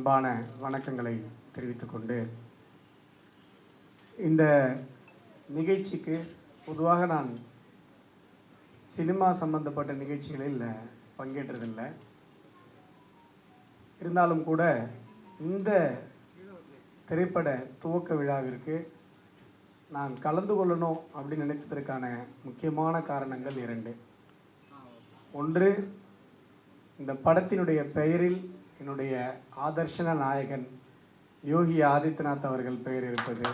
அன்பான வணக்கங்களை தெரிவித்துக்கொண்டு இந்த நிகழ்ச்சிக்கு பொதுவாக நான் சினிமா சம்பந்தப்பட்ட நிகழ்ச்சிகளில் பங்கேற்றதில்லை. இருந்தாலும் கூட இந்த திரைப்பட துவக்க விழாவிற்கு நான் கலந்து கொள்ளணும் அப்படின்னு நினைத்ததற்கான முக்கியமான காரணங்கள் இரண்டு. ஒன்று இந்த படத்தினுடைய பெயரில் என்னுடைய ஆதர்ஷன நாயகன் யோகி ஆதித்யநாத் அவர்கள் பெயர் இருப்பது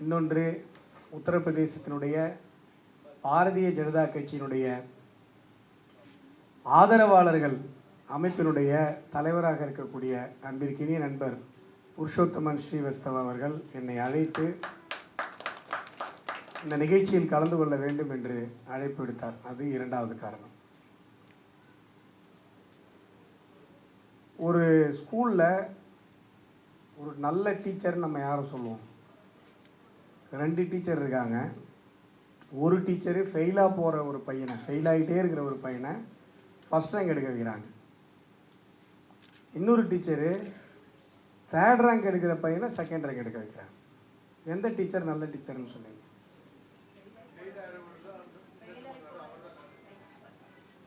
இன்னொன்று உத்தரப்பிரதேசத்தினுடைய பாரதிய ஜனதா கட்சியினுடைய ஆதரவாளர்கள் அமைப்பினுடைய தலைவராக இருக்கக்கூடிய அன்பிற்கினிய நண்பர் புருஷோத்தமன் ஸ்ரீவஸ்தவ அவர்கள் என்னை அழைத்து இந்த நிகழ்ச்சியில் கலந்து கொள்ள வேண்டும் என்று அழைப்பு விடுத்தார். அது இரண்டாவது காரணம். ஒரு ஸ்கூலில் ஒரு நல்ல டீச்சர் நம்ம யாரும் சொல்லுவோம்? ரெண்டு டீச்சர் இருக்காங்க. ஒரு டீச்சரு ஃபெயிலாக போகிற ஒரு பையனை ஃபெயில் ஆகிட்டே இருக்கிற ஒரு பையனை ஃபஸ்ட் ரேங்க் எடுக்க வைக்கிறாங்க. இன்னொரு டீச்சரு தேர்ட் ரேங்க் எடுக்கிற பையனை செகண்ட் ரேங்க் எடுக்க வைக்கிறாங்க. எந்த டீச்சர் நல்ல டீச்சர்னு சொன்னீங்க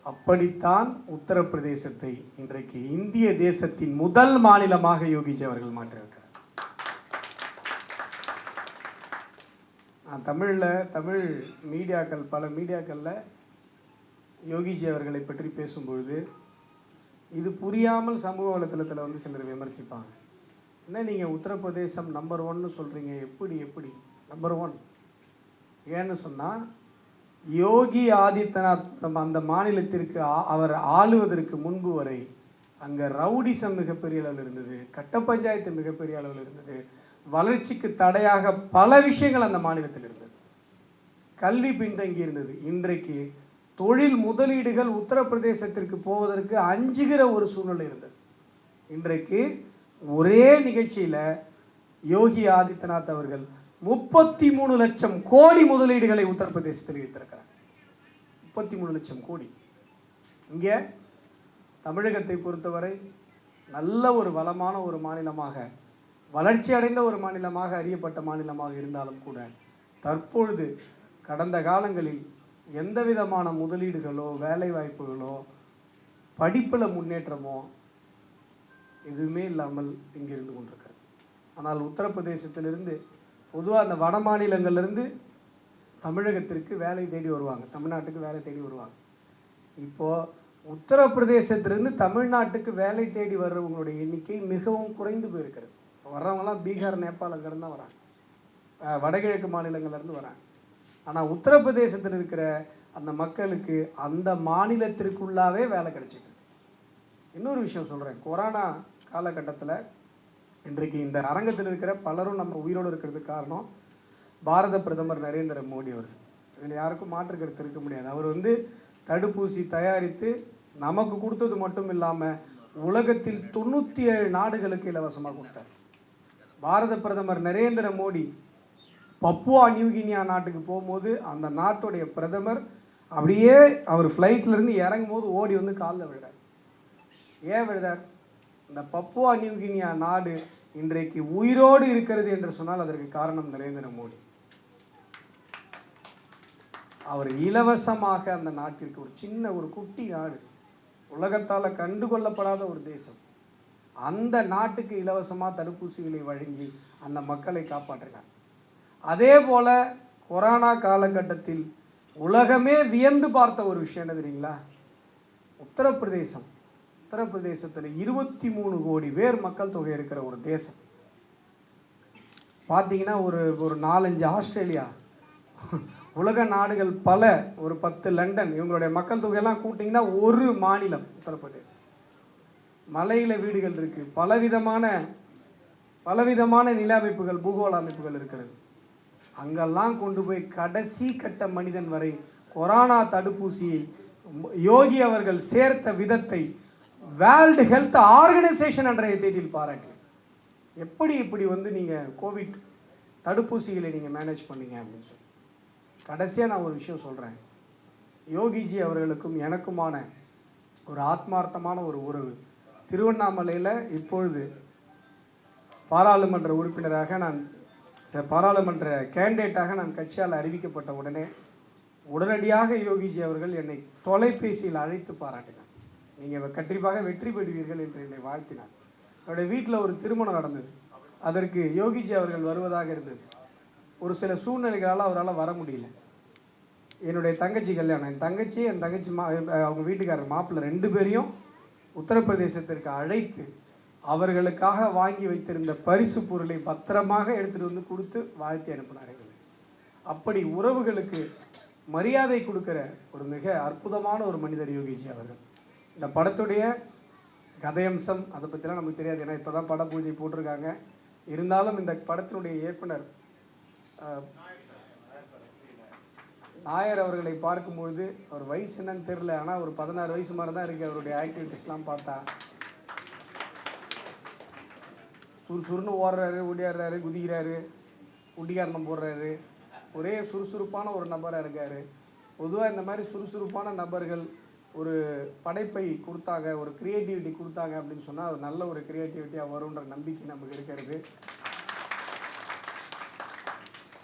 அப்படித்தான் உத்தரப்பிரதேசத்தை இன்றைக்கு இந்திய தேசத்தின் முதல் மாநிலமாக யோகிஜி அவர்கள் மாற்றியிருக்கிறார். நான் தமிழில் தமிழ் மீடியாக்கள் பல மீடியாக்களில் யோகிஜி அவர்களை பற்றி பேசும்பொழுது இது புரியாமல் சமூக வலைத்தளத்தில் வந்து சிலர் விமர்சிப்பாங்க. என்ன நீங்கள் உத்தரப்பிரதேசம் நம்பர் ஒன்னு சொல்கிறீங்க எப்படி எப்படி? நம்பர் ஒன் ஏன்னு சொன்னால் யோகி ஆதித்யநாத் அந்த மாநிலத்திற்கு ஆ- அவர் ஆளுவதற்கு முன்பு வரை அங்கே ரவுடிசம் மிகப்பெரிய அளவில் இருந்தது கட்ட பஞ்சாயத்து மிகப்பெரிய அளவில் இருந்தது வளர்ச்சிக்கு தடையாக பல விஷயங்கள் அந்த மாநிலத்தில் இருந்தது. கல்வி பின்தங்கி இருந்தது. இன்றைக்கு தொழில் முதலீடுகள் உத்தரப்பிரதேசத்திற்கு போவதற்கு அஞ்சுகிற ஒரு சூழ்நிலை இருந்தது. இன்றைக்கு ஒரே நிகழ்ச்சியில் யோகி ஆதித்யநாத் அவர்கள் முப்பத்தி மூணு லட்சம் கோடி முதலீடுகளை உத்தரப்பிரதேசத்தில் ஈர்த்திருக்கிறார் முப்பத்தி மூணு லட்சம் கோடி. இங்கே தமிழகத்தை பொறுத்தவரை நல்ல ஒரு வளமான ஒரு மாநிலமாக வளர்ச்சி அடைந்த ஒரு மாநிலமாக அறியப்பட்ட மாநிலமாக இருந்தாலும் கூட தற்பொழுது கடந்த காலங்களில் எந்த விதமான முதலீடுகளோ வேலை வாய்ப்புகளோ படிப்பில் முன்னேற்றமோ எதுவுமே இல்லாமல் இங்கே இருந்து கொண்டிருக்கிறது. ஆனால் உத்தரப்பிரதேசத்திலிருந்து பொதுவாக அந்த வட மாநிலங்கள்லேருந்து தமிழகத்திற்கு வேலை தேடி வருவாங்க. தமிழ்நாட்டுக்கு வேலை தேடி வருவாங்க. இப்போது உத்தரப்பிரதேசத்திலிருந்து தமிழ்நாட்டுக்கு வேலை தேடி வர்றவங்களுடைய எண்ணிக்கை மிகவும் குறைந்து போயிருக்கிறது. வர்றவங்களாம் பீகார் நேபாள் தான் வராங்க. வடகிழக்கு மாநிலங்கள்லேருந்து வராங்க. ஆனால் உத்தரப்பிரதேசத்தில் இருக்கிற அந்த மக்களுக்கு அந்த மாநிலத்திற்குள்ளாவே வேலை கிடைச்சிது இன்னொரு விஷயம் சொல்கிறேன் கொரோனா காலகட்டத்தில் இன்றைக்கு இந்த அரங்கத்தில் இருக்கிற பலரும் நம்ம உயிரோடு இருக்கிறதுக்கு காரணம் பாரத பிரதமர் நரேந்திர மோடி அவர் இதில் யாருக்கும் மாற்று கருத்து இருக்க முடியாது. அவர் வந்து தடுப்பூசி தயாரித்து நமக்கு கொடுத்தது மட்டும் இல்லாமல் உலகத்தில் தொண்ணூற்றி ஏழு நாடுகளுக்கு இலவசமாக கொடுத்தார். பாரத பிரதமர் நரேந்திர மோடி பப்புவா நியூகினியா நாட்டுக்கு போகும்போது அந்த நாட்டுடைய பிரதமர் அப்படியே அவர் ஃப்ளைட்லருந்து இறங்கும் போது ஓடி வந்து காலில் விழுறார் ஏன் விழுறார் இந்த பப்புவா நியூகினியா நாடு இன்றைக்கு உயிரோடு இருக்கிறது என்று சொன்னால் அதற்கு காரணம் நரேந்திர மோடி. அவர் இலவசமாக அந்த நாட்டிற்கு ஒரு சின்ன ஒரு குட்டி நாடு உலகத்தால் கண்டுகொள்ளப்படாத ஒரு தேசம். அந்த நாட்டுக்கு இலவசமாக தடுப்பூசிகளை வழங்கி அந்த மக்களை காப்பாற்றினார். அதே போல கொரோனா காலகட்டத்தில் உலகமே வியந்து பார்த்த ஒரு விஷயம் என்ன தெரியுங்களா? உத்தரப்பிரதேசம். உத்தரப்பிரதேசத்தில் இருபத்தி மூணு கோடி பேர் மக்கள் தொகை இருக்கிற ஒரு தேசம். பார்த்தீங்கன்னா ஒரு ஒரு நாலஞ்சு ஆஸ்திரேலியா. உலக நாடுகள் பல ஒரு பத்து லண்டன் இவங்களுடைய மக்கள் தொகையெல்லாம் கூட்டிங்கன்னா ஒரு மாநிலம் உத்தரப்பிரதேசம். மலையில் வீடுகள் இருக்குது பலவிதமான பலவிதமான நில அமைப்புகள் பூகோள அமைப்புகள் இருக்கிறது. அங்கெல்லாம் கொண்டு போய் கடைசி கட்ட மனிதன் வரை கொரோனா தடுப்பூசியை யோகி அவர்கள் சேர்த்த விதத்தை வேர்ல்டு ஹெல்த் ஆர்கனைசேஷன் என்ற தேதியில் பாராட்டி. எப்படி இப்படி வந்து நீங்கள் கோவிட் தடுப்பூசிகளை நீங்கள் மேனேஜ் பண்ணீங்க அப்படின்னு சொல்லி. கடைசியாக நான் ஒரு விஷயம் சொல்கிறேன் யோகிஜி அவர்களுக்கும் எனக்குமான ஒரு ஆத்மார்த்தமான ஒரு உறவு. திருவண்ணாமலையில் இப்பொழுது பாராளுமன்ற உறுப்பினராக நான் ச- பாராளுமன்ற கேண்டிடேட்டாக நான் கட்சியால் அறிவிக்கப்பட்ட உடனே உடனடியாக யோகிஜி அவர்கள் என்னை தொலைபேசியில் அழைத்து பாராட்டினார். நீங்கள் கண்டிப்பாக வெற்றி பெறுவீர்கள் என்று என்னை வாழ்த்தினார். என்னுடைய வீட்டில் ஒரு திருமணம் நடந்தது. அதற்கு யோகிஜி அவர்கள் வருவதாக இருந்தது. ஒரு சில சூழ்நிலைகளால் அவரால் வர முடியல. என்னுடைய தங்கச்சி கல்யாணம். என் தங்கச்சி என் தங்கச்சி மா அவங்க வீட்டுக்காரர் மாப்பிள்ளை ரெண்டு பேரையும் உத்தரப்பிரதேசத்திற்கு அழைத்து அவர்களுக்காக வாங்கி வைத்திருந்த பரிசு பொருளை பத்திரமாக எடுத்துட்டு வந்து கொடுத்து வாழ்த்தி அனுப்பினார் எங்களை. அப்படி உறவுகளுக்கு மரியாதை கொடுக்கிற ஒரு மிக அற்புதமான ஒரு மனிதர் யோகிஜி அவர்கள். இந்த படத்துடைய கதையம்சம் அதை பற்றிலாம் நமக்கு தெரியாது. ஏன்னா இப்போ தான் பட பூஜை போட்டிருக்காங்க. இருந்தாலும் இந்த படத்தினுடைய இயக்குனர் நாயர் அவர்களை பார்க்கும்பொழுது அவர் வயசு என்னன்னு தெரில ஆனால் ஒரு பதினாறு வயசு மாதிரி தான் இருக்குது அவருடைய ஆக்டிவிட்டிஸ்லாம் பார்த்தா. சுறுசுறுன்னு ஓடுறாரு ஓடியாடுறாரு குதிக்கிறாரு குட்டிகாரணம் போடுறாரு. ஒரே சுறுசுறுப்பான ஒரு நபராக இருக்கார். பொதுவாக இந்த மாதிரி சுறுசுறுப்பான நபர்கள் ஒரு படைப்பை கொடுத்தாங்க ஒரு கிரியேட்டிவிட்டி கொடுத்தாங்க அப்படின்னு சொன்னால் அது நல்ல ஒரு கிரியேட்டிவிட்டியாக வரும்ன்ற நம்பிக்கை நமக்கு இருக்கிறது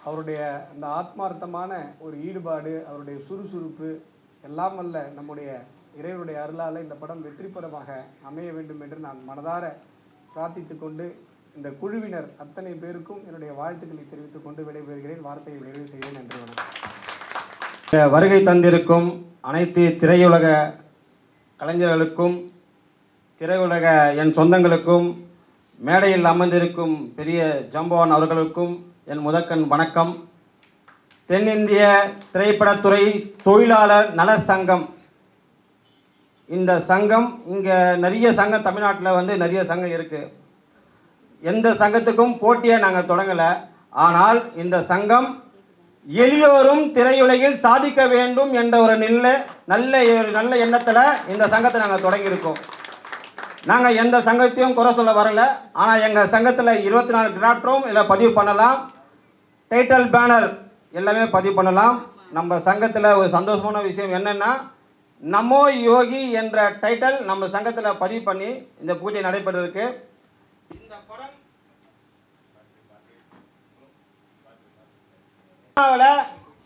அவருடைய அந்த ஆத்மார்த்தமான ஒரு ஈடுபாடு அவருடைய சுறுசுறுப்பு எல்லாம் அல்ல நம்முடைய இறைவனுடைய அருளால் இந்த படம் வெற்றிபரமாக அமைய வேண்டும் என்று நான் மனதார பிரார்த்தித்து கொண்டு இந்த குழுவினர் அத்தனை பேருக்கும் என்னுடைய வாழ்த்துக்களை தெரிவித்துக் கொண்டு விடைபெறுகிறேன். வார்த்தையை நிறைவு செய்கிறேன். என்று வருகை தந்திருக்கும் அனைத்து திரையுலக கலைஞர்களுக்கும் திரையுலக என் சொந்தங்களுக்கும் மேடையில் அமர்ந்திருக்கும் பெரிய ஜம்பவான் அவர்களுக்கும் என் முதற்கண் வணக்கம். தென்னிந்திய திரைப்படத்துறை தொழிலாளர் நல சங்கம். இந்த சங்கம் இங்கே நிறைய சங்கம் தமிழ்நாட்டில் வந்து நிறைய சங்கம் இருக்குது எந்த சங்கத்துக்கும் போட்டியை நாங்கள் தொடங்கலை. ஆனால் இந்த சங்கம் எளியோரும் திரையுலகில் சாதிக்க வேண்டும் என்ற ஒரு நல்ல நல்ல நல்ல எண்ணத்தில் இந்த சங்கத்தை நாங்கள் தொடங்கியிருக்கோம். நாங்கள் எந்த சங்கத்தையும் குறை சொல்ல வரல. ஆனால் எங்கள் சங்கத்தில் இருபத்தி நாலு கிராஃப்டும் இதில் பதிவு பண்ணலாம். டைட்டில் பேனர் எல்லாமே பதிவு பண்ணலாம். நம்ம சங்கத்தில் ஒரு சந்தோஷமான விஷயம் என்னென்னா நமோ யோகி என்ற டைட்டில் நம்ம சங்கத்தில் பதிவு பண்ணி இந்த பூஜை நடைபெற்றிருக்கு இந்த படம் சினிமாவுல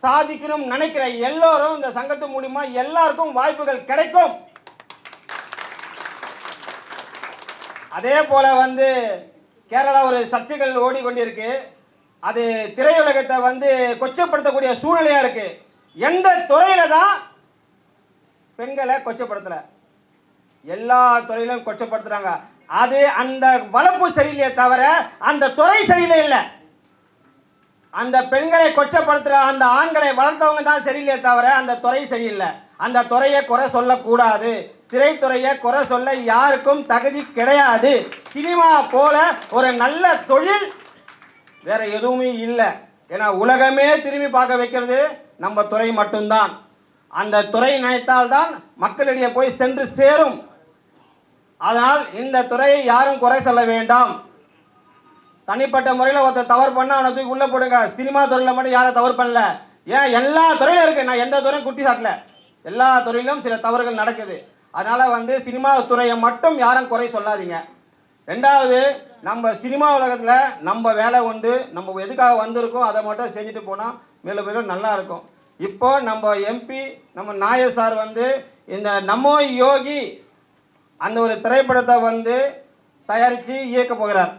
சாதிக்கணும் நினைக்கிற எல்லோரும் இந்த சங்கத்து மூலியமா எல்லாருக்கும் வாய்ப்புகள் கிடைக்கும். அதே போல வந்து கேரளா ஒரு சர்ச்சைகள் ஓடிக்கொண்டிருக்கு. அது திரையுலகத்தை வந்து கொச்சப்படுத்தக்கூடிய சூழ்நிலையா இருக்கு. எந்த துறையில தான் பெண்களை கொச்சப்படுத்தல. எல்லா துறையிலும் கொச்சப்படுத்துறாங்க. அது அந்த வளர்ப்பு சரியில்லையே தவிர அந்த துறை சரியில்லை இல்லை. அந்த பெண்களை கொச்சப்படுத்துகிற அந்த ஆண்களை வளர்த்தவங்க தான் சரியில்லையே தவிர அந்த துறை சரியில்லை. அந்த துறையை குறை சொல்லக்கூடாது. திரைத்துறையை குறை சொல்ல யாருக்கும் தகுதி கிடையாது. சினிமா போல ஒரு நல்ல தொழில் வேற எதுவுமே இல்லை. ஏன்னா உலகமே திரும்பி பார்க்க வைக்கிறது நம்ம துறை மட்டும்தான். அந்த துறை நினைத்தால்தான் மக்களிடையே போய் சென்று சேரும். அதனால் இந்த துறையை யாரும் குறை சொல்ல வேண்டாம். தனிப்பட்ட முறையில் ஒருத்தர் தவறு பண்ண அவனை தூக்கி உள்ளே போடுங்க. சினிமா துறையில் மட்டும் யாரும் தவறு பண்ணல. ஏன்? எல்லா துறையிலும் இருக்கு. நான் எந்த துறையும் குட்டி சாட்டல. எல்லா துறையிலும் சில தவறுகள் நடக்குது. அதனால வந்து சினிமா துறையை மட்டும் யாரும் குறை சொல்லாதீங்க. ரெண்டாவது நம்ம சினிமா உலகத்தில் நம்ம வேலை உண்டு. நம்ம எதுக்காக வந்திருக்கோம் அதை மட்டும் செஞ்சுட்டு போனால் மேலும் மேலும் நல்லா இருக்கும். இப்போ நம்ம எம்பி நம்ம நாயர் சார் வந்து இந்த நமோ யோகி அந்த ஒரு திரைப்படத்தை வந்து தயாரித்து இயக்க போகிறார்.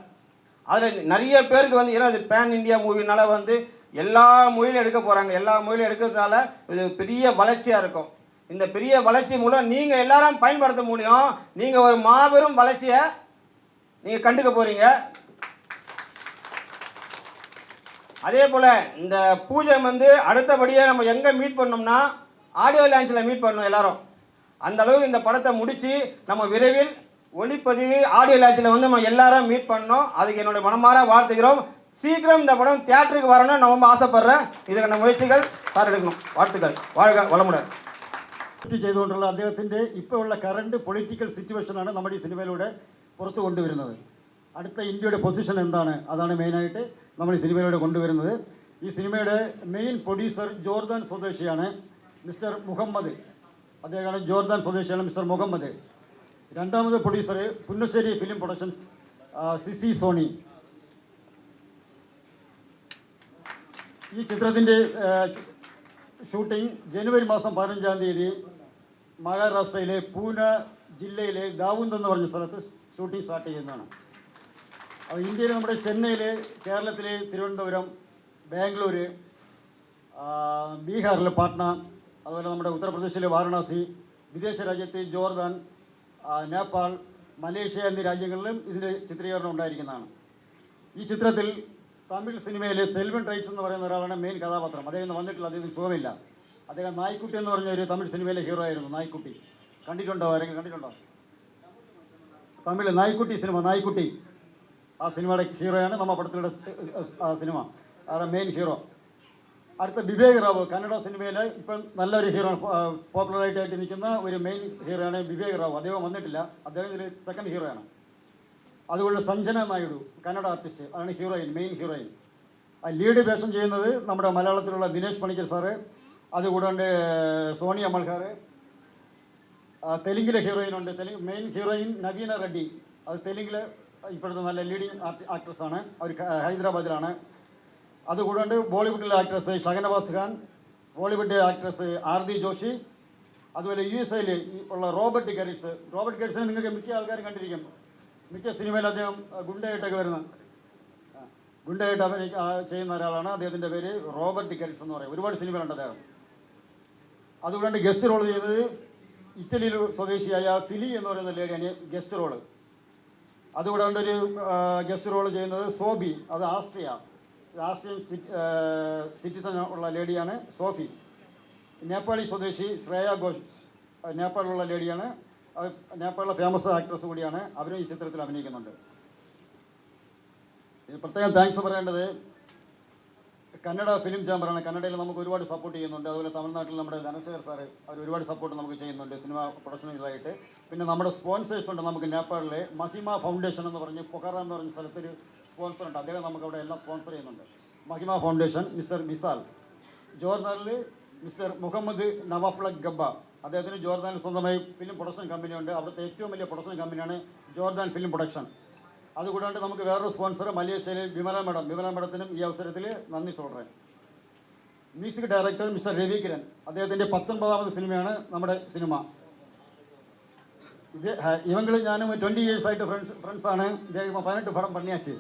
அதில் நிறைய பேருக்கு வந்து ஏன்னா இது பேன் இந்தியா மூவினால வந்து எல்லா மொழியிலும் எடுக்க போகிறாங்க எல்லா மொழியிலும் எடுக்கிறதுனால இது பெரிய வளர்ச்சியாக இருக்கும். இந்த பெரிய வளர்ச்சி மூலம் நீங்கள் எல்லாரும் பயன்படுத்த முடியும். நீங்கள் ஒரு மாபெரும் வளர்ச்சியை நீங்கள் கண்டுக்க போகிறீங்க அதே போல் இந்த பூஜை வந்து அடுத்தபடியாக நம்ம எங்கே மீட் பண்ணோம்னா ஆடியோ லான்ச்சில் மீட் பண்ணணும் எல்லாரும். அந்த அளவுக்கு இந்த படத்தை முடித்து நம்ம விரைவில் ஒளிப்பதிவு ஆடியோ லாட்சில் வந்து நம்ம எல்லாரும் மீட் பண்ணோம் அதுக்கு என்னுடைய மனமாற வாழ்த்துக்கிறோம் சீக்கிரம் இந்த படம் தியேட்டருக்கு வரணும்னு நான் ரொம்ப ஆசைப்படுறேன் இதுக்கான முயற்சிகள் சார் எடுக்கணும் வாழ்த்துக்கள் வாழ்க வளமுடன் ചെയ്തുകൊണ്ടുള്ള അദ്ദേഹത്തിൻ്റെ ഇപ്പോഴുള്ള കറണ്ട് പൊളിറ്റിക്കൽ സിറ്റുവേഷനാണ് നമ്മുടെ ഈ സിനിമയിലൂടെ പുറത്തു കൊണ്ടുവരുന്നത് അടുത്ത ഇന്ത്യയുടെ പൊസിഷൻ എന്താണ് അതാണ് മെയിനായിട്ട് നമ്മൾ ഈ സിനിമയിലൂടെ കൊണ്ടുവരുന്നത് ഈ സിനിമയുടെ മെയിൻ പ്രൊഡ്യൂസർ ജോർദാൻ സ്വദേശിയാണ് മിസ്റ്റർ മുഹമ്മദ് അദ്ദേഹമാണ് ജോർദാൻ സ്വദേശിയാണ് മിസ്റ്റർ മുഹമ്മദ് രണ്ടാമത് producer Punnassery film productions C C Soni. ഈ ചിത്രത്തിന്റെ ഷൂട്ടിംഗ് ജനുവരി മാസം പതിനഞ്ചാം തീയതി മഹാരാഷ്ട്രയിലെ പൂന ജില്ലയിലെ ദാവുന്ദ് എന്ന് പറഞ്ഞ സ്ഥലത്ത് ഷൂട്ടിംഗ് സ്റ്റാർട്ട് ചെയ്യുന്നതാണ്. അത് ഇന്ത്യയിൽ നമ്മുടെ ചെന്നൈയിൽ കേരളത്തിലെ തിരുവനന്തപുരം ബാംഗ്ലൂർ ബീഹാറിലെ പാട്ന അതുപോലെ നമ്മുടെ ഉത്തർപ്രദേശിലെ വാരണാസി വിദേശ രാജ്യത്ത് ജോർദാൻ നേപ്പാൾ മലേഷ്യ എന്നീ രാജ്യങ്ങളിലും ഇതിന്റെ ചിത്രീകരണം ഉണ്ടായിരിക്കുന്നതാണ് ഈ ചിത്രത്തിൽ തമിഴ് സിനിമയിലെ സെൽവൻ റൈറ്റ്സ് എന്ന് പറയുന്ന ഒരാളാണ് മെയിൻ കഥാപാത്രം അദ്ദേഹം വന്നിട്ടില്ല അദ്ദേഹത്തിന് സുഖമില്ല അദ്ദേഹം നായ്ക്കുട്ടി എന്ന് പറഞ്ഞ ഒരു തമിഴ് സിനിമയിലെ ഹീറോ ആയിരുന്നു നായ്ക്കുട്ടി കണ്ടിട്ടുണ്ടോ ആരെങ്കിലും കണ്ടിട്ടുണ്ടോ തമിഴ് നായ്ക്കുട്ടി സിനിമ നായ്ക്കുട്ടി ആ സിനിമയുടെ ഹീറോയാണ് നമ്മ പടത്തിലുള്ള ആ സിനിമ മെയിൻ ഹീറോ അടുത്ത വിവേക് റാവു കന്നഡ സിനിമയിൽ ഇപ്പം നല്ലൊരു ഹീറോ പോപ്പുലറായിട്ട് ആയിട്ട് നിൽക്കുന്ന ഒരു മെയിൻ ഹീറോയാണ് വിവേക് റാവു. അദ്ദേഹം വന്നിട്ടില്ല. അദ്ദേഹം ഇതിൽ സെക്കൻഡ് ഹീറോയാണ് അതുപോലെ സഞ്ജന നായിഡു കന്നഡ ആർട്ടിസ്റ്റ് അതാണ് ഹീറോയിൻ മെയിൻ ഹീറോയിൻ ആ ലീഡ് വേഷം ചെയ്യുന്നത് നമ്മുടെ മലയാളത്തിലുള്ള ദിനേശ് പണിക്കർ സാറ് അതുകൂടാണ്ട് സോണിയ മൽഹാർ ആ, തെലുങ്കിലെ ഹീറോയിൻ ഉണ്ട്. തെലുങ്ക് മെയിൻ ഹീറോയിൻ നവീന റെഡ്ഡി. അത് തെലുങ്കിലെ ഇപ്പോഴത്തെ നല്ല ലീഡിങ് ആക്ട്രസ് ആണ്. അവർ ഹൈദരാബാദിലാണ്. അതുകൂടാണ്ട് ബോളിവുഡിലെ ആക്ട്രസ് ഷഹനവാസ് ഖാൻ ബോളിവുഡ് ആക്ട്രസ് ആർതി ജോഷി അതുപോലെ യു എസ് എയിൽ ഉള്ള റോബർട്ട് ഗരിസ് റോബർട്ട് ഗരിസിനെ നിങ്ങൾക്ക് മിക്ക ആൾക്കാരും കണ്ടിരിക്കും. മിക്ക സിനിമയിൽ അദ്ദേഹം ഗുണ്ടയായിട്ടൊക്കെ വരുന്ന ഗുണ്ടയായിട്ട് അഭിനയി ചെയ്യുന്ന ഒരാളാണ്. അദ്ദേഹത്തിന്റെ പേര് റോബർട്ട് ഗരിസ് എന്ന് പറയും. ഒരുപാട് സിനിമകളുണ്ട് അദ്ദേഹം. അതുകൊണ്ട് ഗസ്റ്റ് റോൾ ചെയ്യുന്നത് ഇറ്റലിയിൽ സ്വദേശിയായ ഫിലി എന്ന് പറയുന്ന ലേഡിയാണ് ഗസ്റ്റ് റോൾ. അതുകൂടാണ്ട് ഒരു ഗസ്റ്റ് റോൾ ചെയ്യുന്നത് സോബി അത് ആസ്ട്രിയ. ആസ്ട്രിയൻ സിറ്റിസൺ ഉള്ള ലേഡിയാണ് സോഫി. നേപ്പാളി സ്വദേശി ശ്രേയ ഘോഷ് നേപ്പാളിലുള്ള ലേഡിയാണ്. നേപ്പാളിലെ ഫേമസ് ആക്ട്രസ് കൂടിയാണ്. അവരും ഈ ചിത്രത്തിൽ അഭിനയിക്കുന്നുണ്ട്. പ്രത്യേകം താങ്ക്സ് പറയേണ്ടത് കന്നഡ ഫിലിം ചാമ്പറാണ് കന്നഡയിൽ നമുക്ക് ഒരുപാട് സപ്പോർട്ട് ചെയ്യുന്നുണ്ട്. അതുപോലെ തമിഴ്നാട്ടിൽ നമ്മുടെ ധനശേഖർ സാറ് അവർ ഒരുപാട് സപ്പോർട്ട് നമുക്ക് ചെയ്യുന്നുണ്ട്. സിനിമ പ്രൊഡക്ഷൻ ഇതായിട്ട്. പിന്നെ നമ്മുടെ സ്പോൺസേഴ്സ് ഉണ്ട് നമുക്ക് നേപ്പാളിലെ മഹിമ ഫൗണ്ടേഷൻ എന്ന് പറഞ്ഞ് പൊഖറ എന്ന് പറഞ്ഞ സ്ഥലത്തൊരു സ്പോൺസർ ഉണ്ട്. അദ്ദേഹം നമുക്കവിടെ എല്ലാം സ്പോൺസർ ചെയ്യുന്നുണ്ട്. മഹിമ ഫൗണ്ടേഷൻ മിസ്റ്റർ മിസാൽ. ജോർണലിൽ മിസ്റ്റർ മുഹമ്മദ് നവാഫ്ല ഗബ്ബ. അദ്ദേഹത്തിന് ജോർദാൻ സ്വന്തമായി ഫിലിം പ്രൊഡക്ഷൻ കമ്പനി ഉണ്ട്. അവിടുത്തെ ഏറ്റവും വലിയ പ്രൊഡക്ഷൻ കമ്പനിയാണ് ജോർദാൻ ഫിലിം പ്രൊഡക്ഷൻ അതുകൂടാണ്ട് നമുക്ക് വേറൊരു സ്പോൺസർ മലേഷ്യയിലെ വിമല മേഡം വിമല മേഡത്തിനും ഈ അവസരത്തിൽ നന്ദി സോൾറേ മ്യൂസിക് ഡയറക്ടർ മിസ്റ്റർ രവികിരൻ അദ്ദേഹത്തിന്റെ പത്തൊൻപതാമത് സിനിമയാണ് നമ്മുടെ സിനിമ ഇത് ഇവങ്ങൾ ഞാനും ട്വന്റി ഇയേഴ്സായിട്ട് ഫ്രണ്ട്സ് ഫ്രണ്ട്സാണ് ഇദ്ദേഹം പതിനെട്ട് പടം പണിയാച്ച്.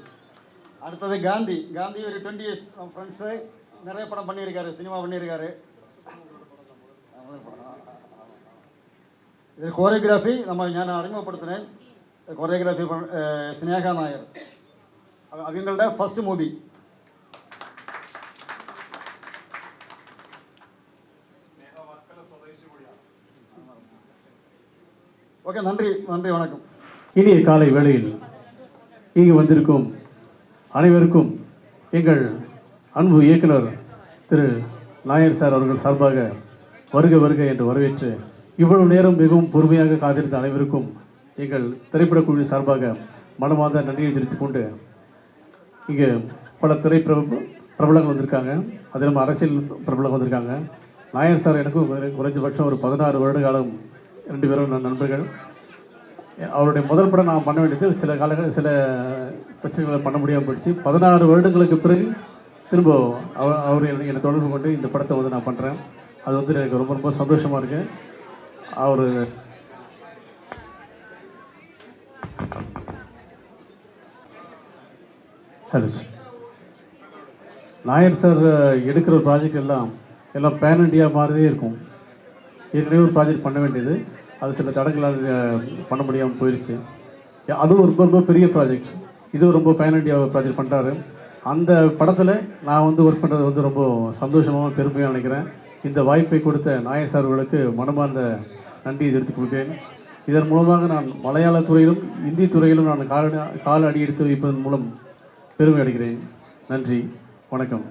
அடுத்தது காந்தி. காந்தி ஒரு டுவெண்ட்டி இயர்ஸ் ஃப்ரெண்ட்ஸு நிறைய படம் பண்ணியிருக்காரு சினிமா பண்ணியிருக்காரு. இது கோரியோகிராஃபி நம்ம ஞான அறிமுகப்படுத்தினேன் கொரியோகிராஃபி பண்ண ஸ்னேகா நாயர். அவங்களோட ஃபஸ்ட்டு மூவி ஓகே நன்றி நன்றி வணக்கம். இனிய காலை வேளையில் இங்கு வந்திருக்கும் அனைவருக்கும் எங்கள் அன்பு இயக்குனர் திரு நாயர் சார் அவர்கள் சார்பாக வருக வருக என்று வரவேற்று இவ்வளவு நேரம் மிகவும் பொறுமையாக காத்திருந்த அனைவருக்கும் எங்கள் திரைப்படக் குழுவின் சார்பாக மனமார்ந்த நன்றியை தெரிவித்துக் கொண்டு இங்கே பல திரை பிரபலங்கள் வந்திருக்காங்க. அது நம்ம அரசியல் பிரபலங்கள் வந்திருக்காங்க. நாயர் சார் எனக்கும் குறைஞ்சபட்சம் ஒரு பதினாறு வருட காலம் ரெண்டு பேரும் நண்பர்கள். அவருடைய முதல் படம் நான் பண்ண வேண்டியது சில காலங்கள் சில பிரச்சனைகளை பண்ண முடியாமல் போயிடுச்சு. பதினாறு வருடங்களுக்கு பிறகு திரும்ப அவ அவர் என்னை என்னை தொடர்பு கொண்டு இந்த படத்தை வந்து நான் பண்ணுறேன் அது வந்து எனக்கு ரொம்ப ரொம்ப சந்தோஷமாக இருக்கு. அவர் ஹலோ நாயர் சார் எடுக்கிற ப்ராஜெக்ட் எல்லாம் எல்லாம் பேன் இண்டியா மாதிரியே இருக்கும். ஏற்கனவே ஒரு ப்ராஜெக்ட் பண்ண வேண்டியது. அது சில தடங்களால் பண்ண முடியாமல் போயிடுச்சு அதுவும் ரொம்ப ரொம்ப பெரிய ப்ராஜெக்ட் இதுவும் ரொம்ப பேன் ப்ராஜெக்ட் பண்ணுறாரு அந்த படத்தில் நான் வந்து ஒர்க் பண்ணுறது வந்து ரொம்ப சந்தோஷமாக பெருமையாக நினைக்கிறேன். இந்த வாய்ப்பை கொடுத்த நாயர் சார்களுக்கு மனமார்ந்த நன்றியை தெரிவித்துக் கொள்கிறேன். இதன் மூலமாக நான் மலையாள துறையிலும் இந்தி துறையிலும் நான் கால கால் அடி எடுத்து வைப்பதன் மூலம் பெருமை அடைகிறேன். நன்றி. வணக்கம்.